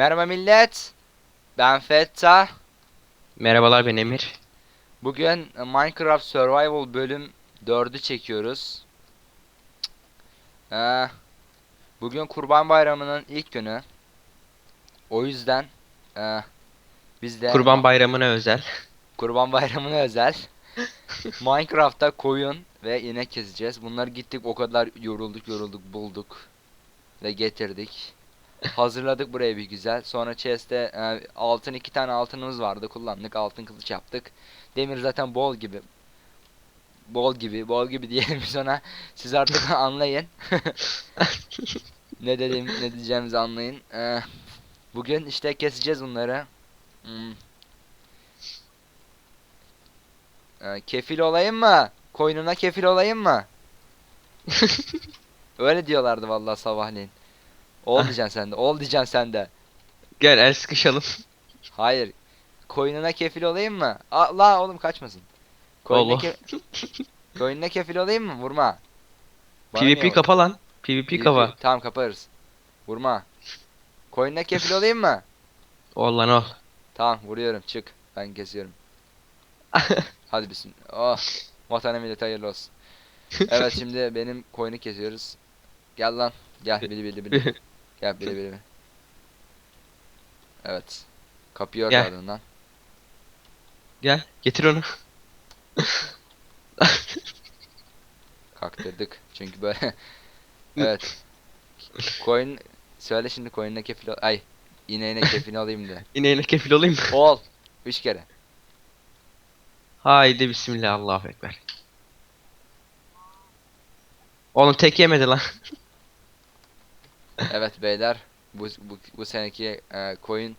Merhaba millet. Ben Fetta. Merhabalar ben Emir. Bugün Minecraft Survival bölüm 4'ü çekiyoruz. Ee, bugün Kurban Bayramı'nın ilk günü. O yüzden e, biz de Kurban Bayramı'na özel. Kurban Bayramı'na özel Minecraft'ta koyun ve inek keseceğiz. Bunları gittik o kadar yorulduk yorulduk bulduk ve getirdik. Hazırladık buraya bir güzel. Sonra chest'te e, altın iki tane altınımız vardı. Kullandık. Altın kılıç yaptık. Demir zaten bol gibi. Bol gibi, bol gibi diyelim biz ona. Siz artık anlayın. ne dedim, ne diyeceğimizi anlayın. Ee, bugün işte keseceğiz bunları. Hmm. Ee, kefil olayım mı? Koynuna kefil olayım mı? Öyle diyorlardı vallahi sabahleyin. Ol diyeceksin sen de. Ol diyeceksin sen de. Gel el sıkışalım. Hayır. Koynuna kefil olayım mı? Aa, la oğlum kaçmasın. Koynuna, Allah. ke- koynuna kefil olayım mı? Vurma. Bana niye PvP kapa lan. PvP kapa. Tamam kaparız. Vurma. Koynuna kefil olayım mı? Ol lan ol. Tamam vuruyorum çık. Ben kesiyorum. Hadi bismillah. Oh. Vatana millet hayırlı olsun. Evet şimdi benim koyunu kesiyoruz. Gel lan. Gel bili bili bili. Gel bili. bili. Evet. Kapıyı ört Gel. ardından. Gel getir onu. Kaktırdık. Çünkü böyle. evet. Koyun söyle şimdi koyununa kefil ol. Ay. ineğine kefil alayım de. İneğine kefil olayım mı? Ol. Üç kere. Haydi bismillah Allahu ekber. Oğlum tek yemedi lan. Evet beyler. Bu bu, bu seneki e, koyun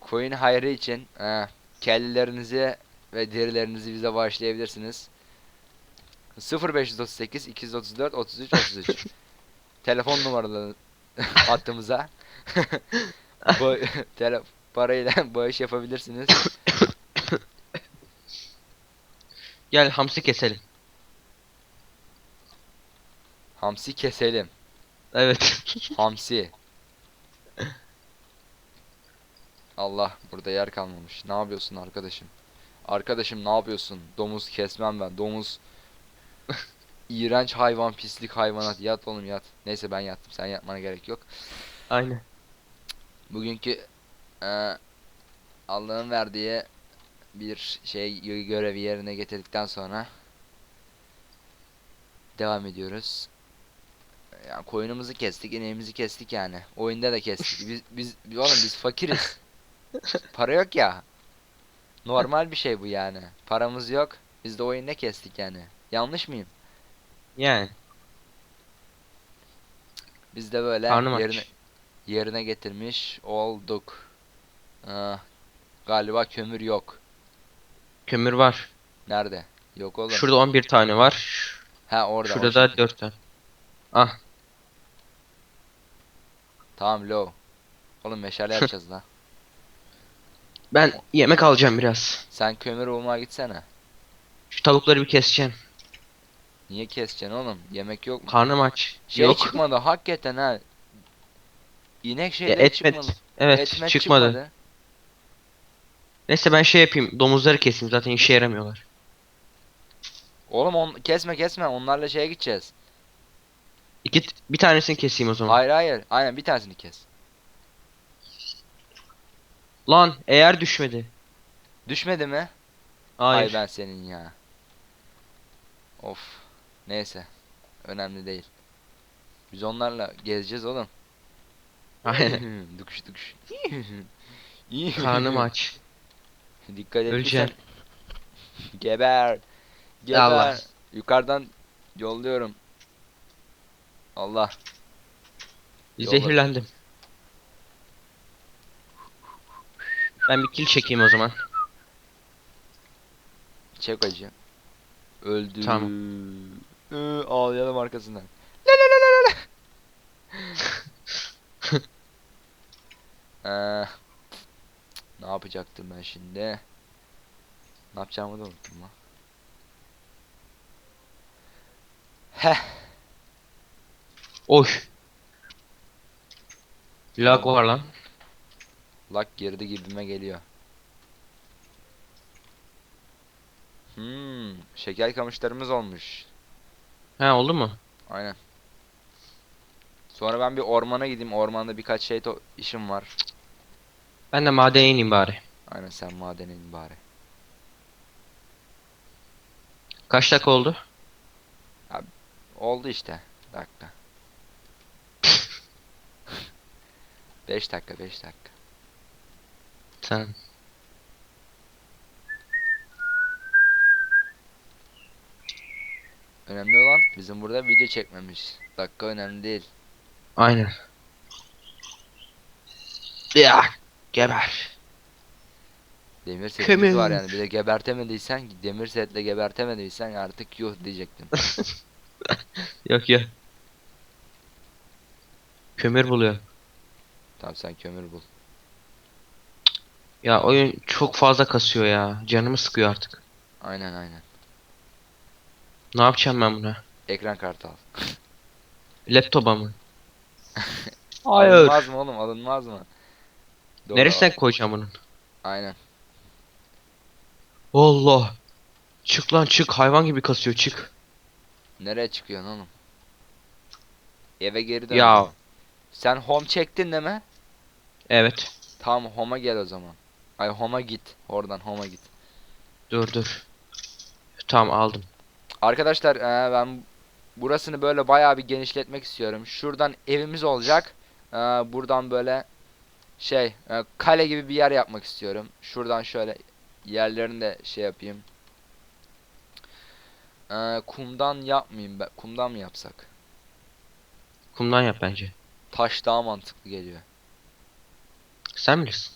koyun hayrı için e, kellelerinizi ve derilerinizi bize bağışlayabilirsiniz. 0538 234 33 33 Telefon numaraları hattımıza bu tele, parayla bağış yapabilirsiniz. Gel hamsi keselim. Hamsi keselim. Evet. Hamsi. Allah burada yer kalmamış. Ne yapıyorsun arkadaşım? Arkadaşım ne yapıyorsun? Domuz kesmem ben. Domuz iğrenç hayvan, pislik hayvanat. Yat oğlum yat. Neyse ben yattım. Sen yatmana gerek yok. Aynen. Bugünkü eee, Allah'ın verdiği bir şey gö- görevi yerine getirdikten sonra devam ediyoruz. Yani koyunumuzu kestik, ineğimizi kestik yani. Oyunda da kestik. Biz biz biz- oğlum biz fakiriz. Para yok ya. Normal bir şey bu yani. Paramız yok. Biz de oyunda kestik yani. Yanlış mıyım? Yani. Biz de böyle Karnım aç. yerine yerine getirmiş olduk. Ah, galiba kömür yok. Kömür var. Nerede? Yok oğlum. Şurada 11 tane var. Ha orada. Şurada da 4 tane. Ah. Tamam low. Oğlum meşale yapacağız lan. Ben yemek alacağım biraz. Sen kömür bulmaya gitsene. Şu tavukları bir keseceğim. Niye keseceksin oğlum? Yemek yok mu? Karnım aç. Şey Yok. çıkmadı hakikaten ha. İnek şeyleri et met. çıkmadı. Evet Et met çıkmadı. Neyse ben şey yapayım. Domuzları keseyim zaten işe yaramıyorlar. Oğlum on, kesme kesme onlarla şeye gideceğiz. İki bir tanesini keseyim o zaman. Hayır hayır. Aynen bir tanesini kes. Lan eğer düşmedi. Düşmedi mi? Hayır. Ay ben senin ya. Of. Neyse. Önemli değil. Biz onlarla gezeceğiz oğlum. Aynen. dıkış dıkış. Karnım aç. Dikkat et. Öleceğim. Geber. Geber. Allah. Yukarıdan yolluyorum. Allah. Yolla. Zehirlendim. Ben bir kill çekeyim o zaman. Çek acı. Öldü. Tamam. Iı, ağlayalım arkasından. La la la la la. Ee, ne yapacaktım ben şimdi? Ne yapacağımı da unuttum lan. Heh. Oy. Lag var lan. Lak girdi gibime geliyor. Hmm, şeker kamışlarımız olmuş. He oldu mu? Aynen. Sonra ben bir ormana gideyim. Ormanda birkaç şey to- işim var. Ben de madene ineyim bari. Aynen sen madene in bari. Kaç dakika oldu? Oldu işte. Dakika. 5 dakika 5 dakika. Sen. Önemli olan bizim burada video çekmemiz. Dakika önemli değil. Aynen. Ya geber. Demir setimiz var Kömür. yani. Bir de gebertemediysen, demir setle gebertemediysen artık yuh diyecektim. Yok yok. Kömür buluyor. Tamam sen kömür bul. Ya oyun çok fazla kasıyor ya. Canımı sıkıyor artık. Aynen aynen. Ne yapacağım ben buna? Ekran kartı al. Laptopa mı? Hayır. Alınmaz mı oğlum alınmaz mı? Doğru, Neresine koyacağım bunun? Aynen. Allah. Çık lan çık. Hayvan gibi kasıyor çık. Nereye çıkıyorsun oğlum? Eve geri dön. Ya. Sen home çektin değil mi? Evet. Tamam home'a gel o zaman. Ay home'a git. Oradan home'a git. Dur dur. Tamam aldım. Arkadaşlar eee, ben burasını böyle bayağı bir genişletmek istiyorum. Şuradan evimiz olacak. Eee, buradan böyle şey eee, kale gibi bir yer yapmak istiyorum. Şuradan şöyle yerlerini de şey yapayım. Eee, kumdan yapmayayım ben. Kumdan mı yapsak? Kumdan yap bence. Taş daha mantıklı geliyor. Sen bilirsin.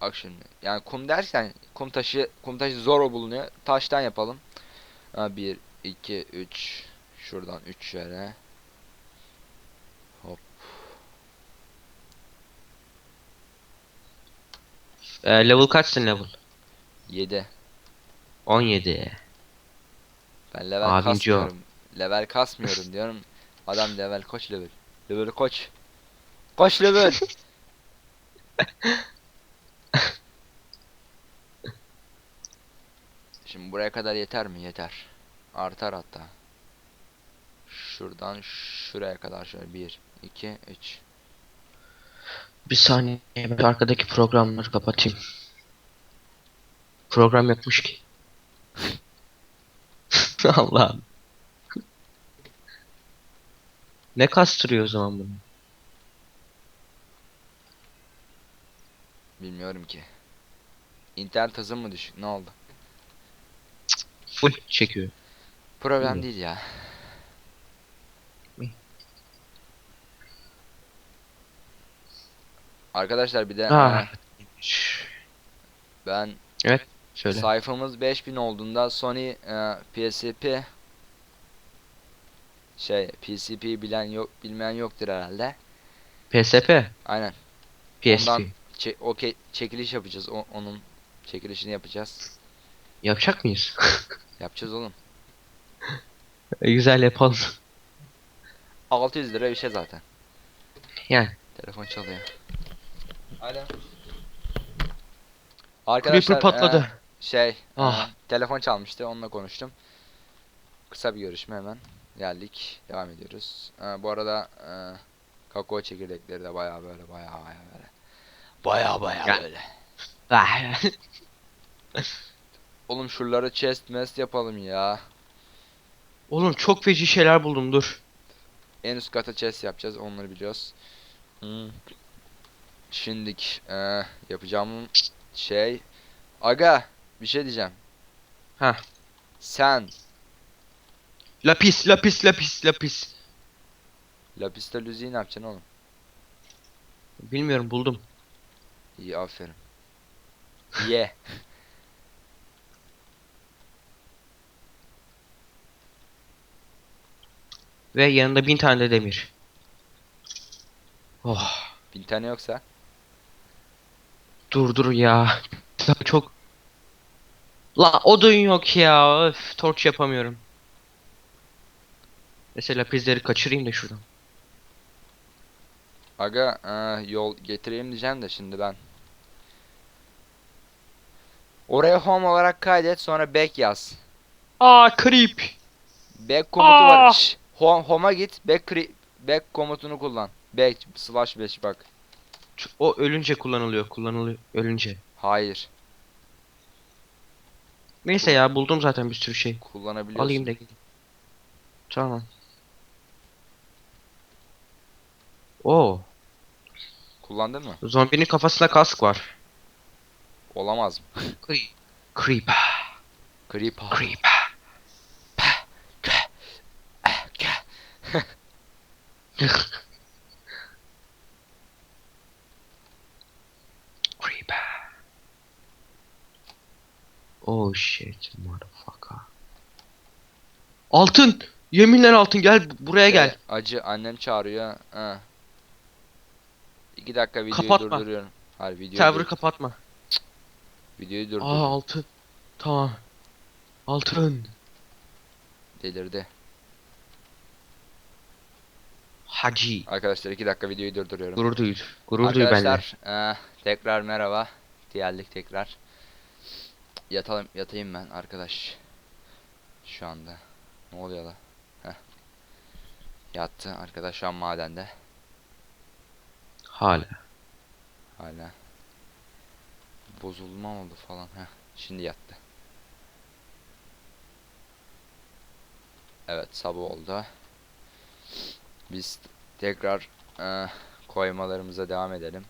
Bak şimdi. Yani kum dersen kum taşı kum taşı zor bulunuyor. Taştan yapalım. Ha 1 2 3 şuradan 3 şöyle. Ee, level kaçsın level? 7. 17. Ben level Abinci kasmıyorum. Level kasmıyorum diyorum. Adam level koç level. Level koç. Koç level. Şimdi buraya kadar yeter mi? Yeter. Artar hatta. Şuradan şuraya kadar şöyle 1 2 3. Bir saniye ben arkadaki programları kapatayım. Program yokmuş ki. Allah'ım. Ne kastırıyor o zaman bunu? Bilmiyorum ki. İnternet hızım mı düşük? Ne oldu? Full çekiyor. Problem değil ya. Arkadaşlar bir de Ah. e, ben Şöyle. sayfamız 5000 olduğunda Sony e, PSP şey PCP bilen yok bilmeyen yoktur herhalde. PSP. Aynen. PSP. Ondan çe- okey çekiliş yapacağız. O- onun çekilişini yapacağız. Yapacak mıyız? Yapacağız oğlum. E, Güzel yapalım. 600 lira bir şey zaten. Yani. Telefon çalıyor. Alo. Creeper Arkadaşlar patladı. e, şey Ah. e, telefon çalmıştı onunla konuştum. Kısa bir görüşme hemen. Geldik. Devam ediyoruz. E, bu arada e, kakao çekirdekleri de baya böyle baya baya böyle. Baya baya Ya. böyle. Oğlum şuraları chest mest yapalım ya. Oğlum çok feci şeyler buldum dur. En üst kata chest yapacağız onları biliyoruz. Hmm. Şimdik e, yapacağım şey. Aga bir şey diyeceğim. Heh. Sen Lapis lapis lapis lapis. lapis lazuli ne yapacaksın oğlum? Bilmiyorum buldum. İyi aferin. Ye. Ve yanında bin tane de demir. Oh. Bin tane yoksa. Dur dur ya. Çok. La odun yok ya. Öf, torç yapamıyorum. Mesela lapizleri kaçırayım da şuradan. Aga e, yol getireyim diyeceğim de şimdi ben. Oraya home olarak kaydet sonra back yaz. Aa creep. Back komutu Aa! var. Şş, home, home'a git. Back, cre- back komutunu kullan. Back slash 5 bak. O ölünce kullanılıyor. Kullanılıyor ölünce. Hayır. Neyse ya buldum zaten bir sürü şey. Kullanabiliyorsun. Alayım da gideyim. Tamam. Oo, Kullandın mı? zombinin kafasında kask var. Olamaz mı? Creep. Creeper. Creeper. Creeper. Creeper. Oh shit motherfucker. Altın! Yeminle altın gel bu- buraya gel. Acı annem çağırıyor. Ha. İki dakika videoyu Kapatma. durduruyorum. Hayır videoyu, Server'ı dur- kapatma. videoyu durdur. Aa altın. Tamam. Altın. Delirdi. Hacı. Arkadaşlar iki dakika videoyu durduruyorum. Gurur duy. Gurur duy benimle. Arkadaşlar eee, tekrar merhaba. Geldik tekrar. Yatalım yatayım ben arkadaş. Şu anda. Ne oluyor la? Heh. Yattı arkadaş şu an madende. Hala. Hala. Bozulma oldu falan. Heh. Şimdi yattı. Evet sabah oldu. Biz tekrar eee, koymalarımıza devam edelim.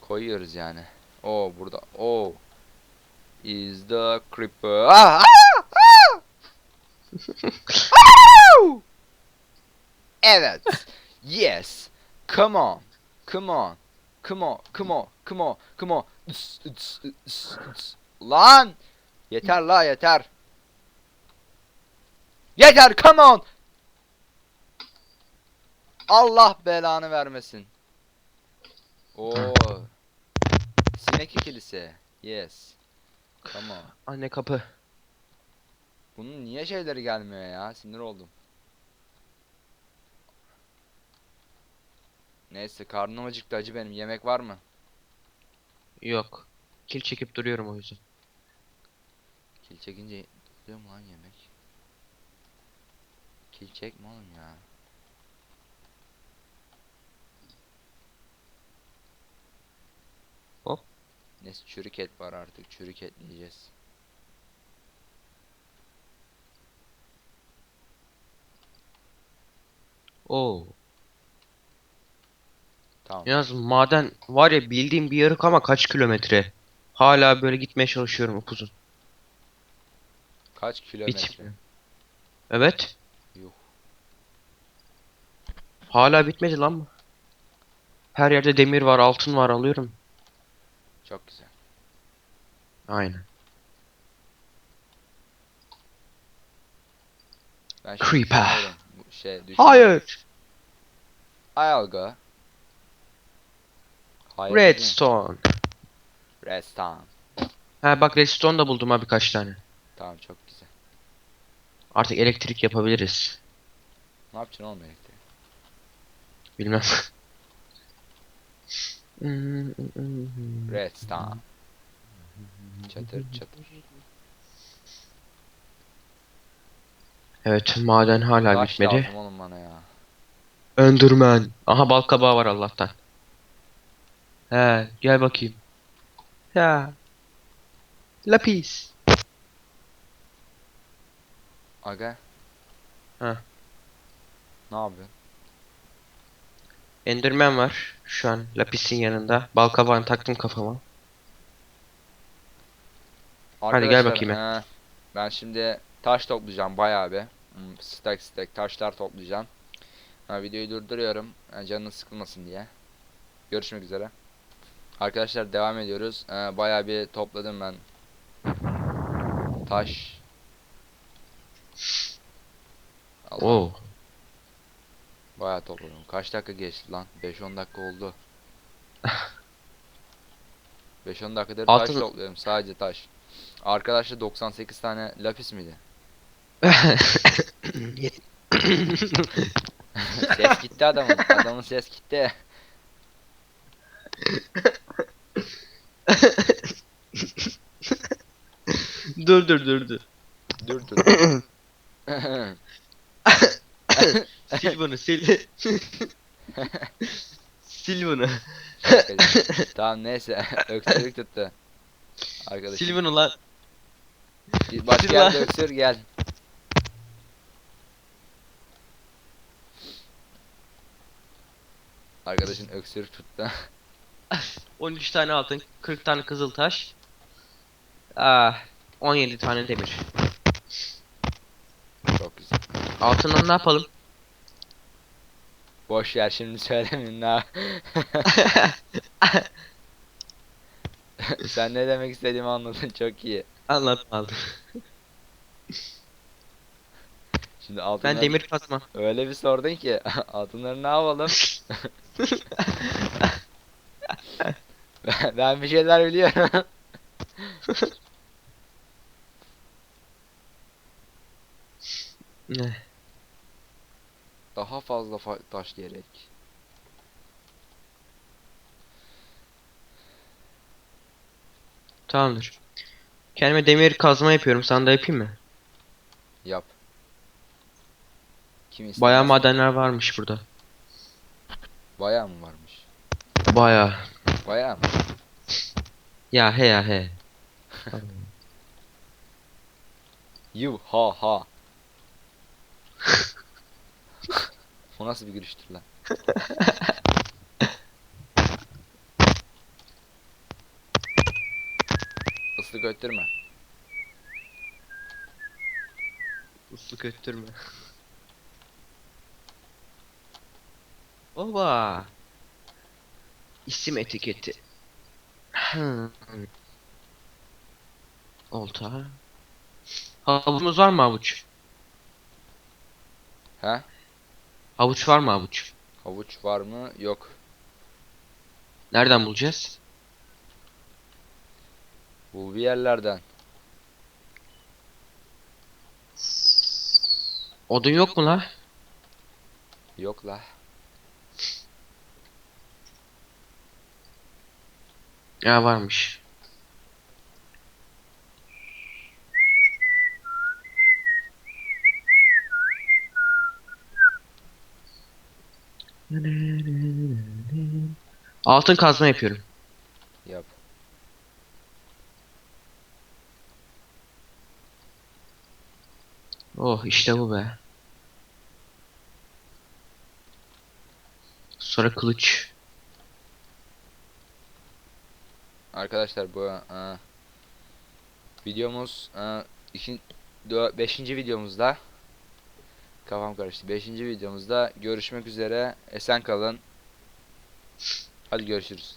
Koyuyoruz yani. O burada. O is the creeper. Ah! ah! ah! Evet. Yes. Come on. Come on. Come on. Come on. Come on. Come on. Lan! Yeter la yeter. Yeter come on. Allah belanı vermesin. Oo. Sinek ikilisi. Yes. Come on. Anne kapı. Bunun niye şeyleri gelmiyor ya? Sinir oldum. Neyse karnım acıktı acı benim. Yemek var mı? Yok. Kil çekip duruyorum o yüzden. Kil çekince tutuyor mu lan yemek? Kil çekme oğlum ya. Hop. Neyse çürük et var artık. Çürük et yiyeceğiz. Oo. Tamam. Yalnız maden var ya bildiğim bir yarık ama kaç kilometre. Hala böyle gitmeye çalışıyorum upuzun. Kaç kilometre? Bitmiyor. Evet. Yuh. Hala bitmedi lan bu. Her yerde demir var, altın var alıyorum. Çok güzel. Aynen. Ben şimdi Creeper. düşünüyorum. Bu şey düşünüyorum. Hayır. I'll go. Hayır. Redstone. Redstone. Ha bak redstone da buldum ha birkaç tane. Tamam çok güzel. Artık elektrik yapabiliriz. Ne yapacaksın oğlum elektriği? Bilmem. Redstone. Çatır çatır. Evet maden hala Taş bitmedi. lazım oğlum bana ya. Enderman. Aha bal kabağı var Allah'tan. He gel bakayım. Ya. Lapis. Aga. Ha. Ne yapıyorsun? Enderman var şu an Lapis'in yanında. Bal kabağını taktım kafama. Hadi gel bakayım eee, ben şimdi taş toplayacağım bayağı bir. Hmm, Stack stack taşlar toplayacağım. Ha, videoyu durduruyorum. Yani canınız sıkılmasın diye. Görüşmek üzere. Arkadaşlar devam ediyoruz. Eee, bayağı bir topladım ben. Taş. Allah, Oo. bayağı topladım. Kaç dakika geçti lan? 5-10 dakika oldu. 5-10 dakikadır taş Altın- topluyorum. Sadece taş. Arkadaşlar 98 tane lapis miydi? ses gitti adamın. Adamın ses gitti. dur dur dur dur. Dur dur. sil bunu sil. sil bunu. tamam neyse. Öksürük tuttu. Arkadaşım. Sil bunu lan. Bak sil gel lan. öksür gel. Arkadaşın öksürük tuttu. 13 tane altın, 40 tane kızıl taş. Ah, 17 tane demir. Çok güzel. Altından ne yapalım? Boş yer şimdi söylemeyin ha. Sen ne demek istediğimi anladın çok iyi. Anlatmadım. Şimdi altınları Ben demir kazma. öyle bir sordun ki altınları ne yapalım? ben, bir şeyler biliyorum. Ne? Daha fazla fa- taş gerek. Tamamdır. Kendime demir kazma yapıyorum. Sana da yapayım mı? Yap. Kim? Bayağı madenler varmış burada. Bayağı mı varmış? Bayağı. Bayağı mı? Ya he ya he. Yuh ha ha. o nasıl bir gülüştür lan? Islık öttürme. Uslu köttürme. Oba. İsim etiketi. Hmm. Olta. Havucumuz var mı havuç? He? Havuç var mı havuç? Havuç var mı? Yok. Nereden bulacağız? Bul bir yerlerden. Odun yok mu la? Yok la. Ya varmış. Altın kazma yapıyorum. Yap. Oh işte bu be. Sonra kılıç. Arkadaşlar bu e, videomuz e, iki, beşinci videomuzda kafam karıştı. Beşinci videomuzda görüşmek üzere. Esen kalın. Hadi görüşürüz.